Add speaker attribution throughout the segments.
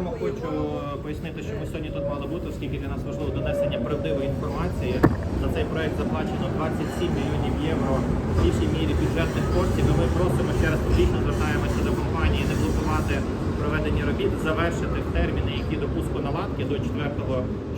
Speaker 1: само хочу е, пояснити, що ми сьогодні тут мали бути, оскільки для нас важливо донесення правдивої інформації. За цей проект заплачено 27 мільйонів євро в більшій мірі бюджетних коштів. І ми просимо ще раз публічно звертаємося до компанії не блокувати проведення робіт, завершити терміни, які допуску наладки до 4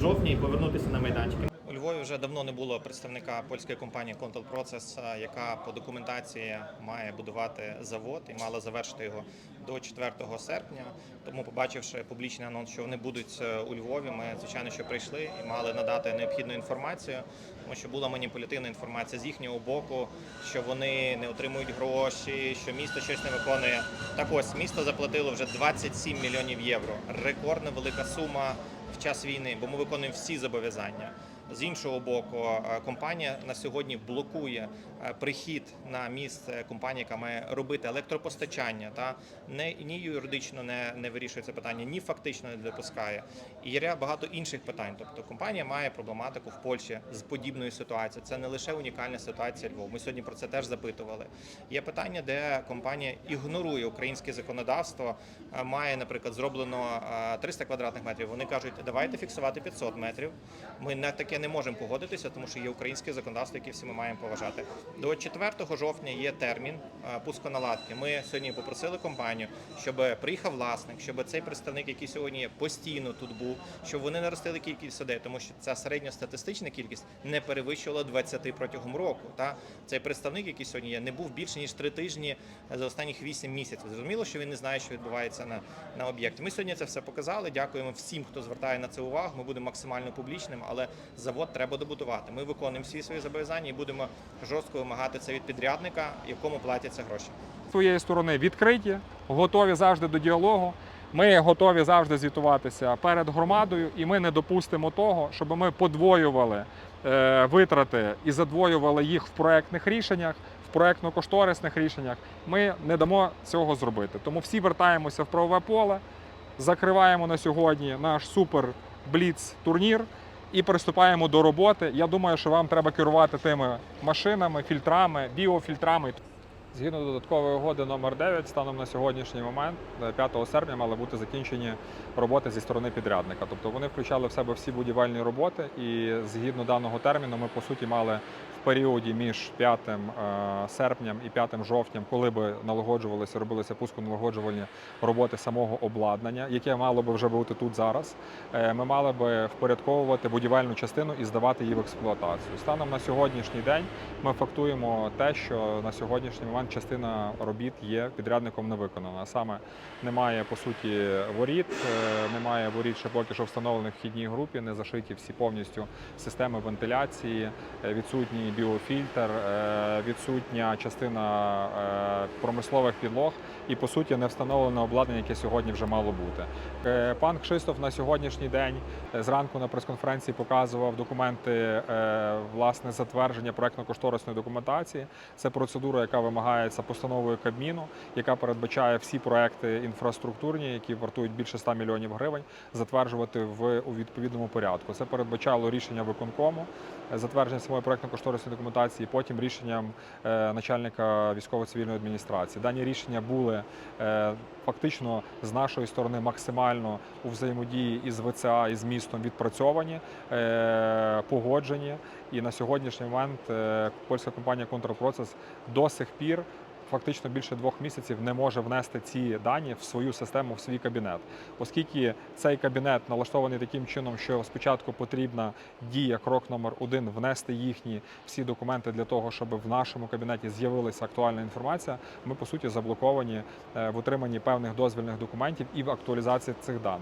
Speaker 1: жовтня і повернутися на майданчики. Львові вже давно не було представника польської компанії Control Process, яка по документації має будувати завод і мала завершити його до 4 серпня. Тому, побачивши публічний анонс, що вони будуть е, у Львові, ми звичайно що прийшли і мали надати необхідну інформацію, тому що була маніпулятивна інформація з їхнього боку, що вони не отримують гроші, що місто щось не виконує. Так ось місто заплатило вже 27 мільйонів євро. Рекордна велика сума в час війни, бо ми виконуємо всі зобов'язання. З іншого боку, е, компанія на сьогодні блокує е, прихід на місце компанії, яка має робити електропостачання, та не ні юридично не, не вирішує це питання, ні фактично не допускає. І є багато інших питань. Тобто компанія має проблематику в Польщі з подібною ситуацією. Це не лише унікальна ситуація Львова. Ми сьогодні про це теж запитували. Є питання, де компанія ігнорує українське законодавство, е, має, наприклад, зроблено е, 300 квадратних метрів. Вони кажуть, давайте фіксувати 500 метрів. Ми на таке не можемо погодитися, тому що є українське законодавство, яке всі ми маємо поважати. До 4 жовтня є термін пусконаладки. Ми сьогодні попросили компанію, щоб приїхав власник, щоб цей представник, який сьогодні постійно тут був, щоб вони наростили кількість садей, тому що ця середньостатистична кількість не перевищувала 20 протягом року. Та цей представник, який сьогодні є, не був більше ніж 3 тижні за останніх 8 місяців. Зрозуміло, що він не знає, що відбувається на, на об'єкті. Ми сьогодні це все показали. Дякуємо всім, хто звертає на це увагу. Ми будемо максимально публічним, але завод треба добудувати. Ми виконуємо всі свої зобов'язання і будемо жорстко вимагати це від підрядника, якому платяться гроші.
Speaker 2: Своєї сторони відкриті, готові завжди до діалогу. Ми готові завжди звітуватися перед громадою, і ми не допустимо того, щоб ми подвоювали е, витрати і задвоювали їх в проектних рішеннях, в проектно-кошторисних рішеннях. Ми не дамо цього зробити. Тому всі вертаємося в правове поле, закриваємо на сьогодні наш супер бліц турнір і приступаємо до роботи. Я думаю, що вам треба керувати тими машинами, фільтрами, біофільтрами. Згідно додаткової угоди номер 9 станом на сьогоднішній момент, е, 5 серпня, мали бути закінчені роботи зі сторони підрядника. Тобто вони включали в себе всі будівельні роботи, і згідно даного терміну, ми по суті мали в періоді між 5 е, серпням і 5 жовтням, коли би налагоджувалися, робилися пусконалагоджувальні роботи самого обладнання, яке мало би вже бути тут зараз. е, Ми мали би впорядковувати будівельну частину і здавати її в експлуатацію. Станом на сьогоднішній день ми фактуємо те, що на сьогоднішній момент частина робіт є підрядником не виконана. Саме немає по суті воріт, е, немає воріт, ще поки що встановлених в вхідній групі, не зашиті всі повністю системи вентиляції, е, відсутній біофільтр, е, відсутня частина промислових підлог і по суті не встановлене обладнання, яке сьогодні вже мало бути. Пан Кшистоф на сьогоднішній день зранку на прес-конференції показував документи власне затвердження проектно-кошторисної документації. Це процедура, яка вимагається постановою Кабміну, яка передбачає всі проекти інфраструктурні, які вартують більше 100 мільйонів гривень, затверджувати в у відповідному порядку. Це передбачало рішення виконкому, е, затвердження самої проектно-кошторисної документації, потім рішенням е, начальника військово-цивільної адміністрації. Дані рішення були е, фактично з нашої сторони максимально у взаємодії із ВЦА і з містом відпрацьовані, погоджені. І на сьогоднішній момент польська компанія Process до сих пір. Фактично більше двох місяців не може внести ці дані в свою систему, в свій кабінет, оскільки цей кабінет налаштований таким чином, що спочатку потрібна дія, крок номер один внести їхні всі документи для того, щоб в нашому кабінеті з'явилася актуальна інформація. Ми по суті заблоковані е, в отриманні певних дозвільних документів і в актуалізації цих даних.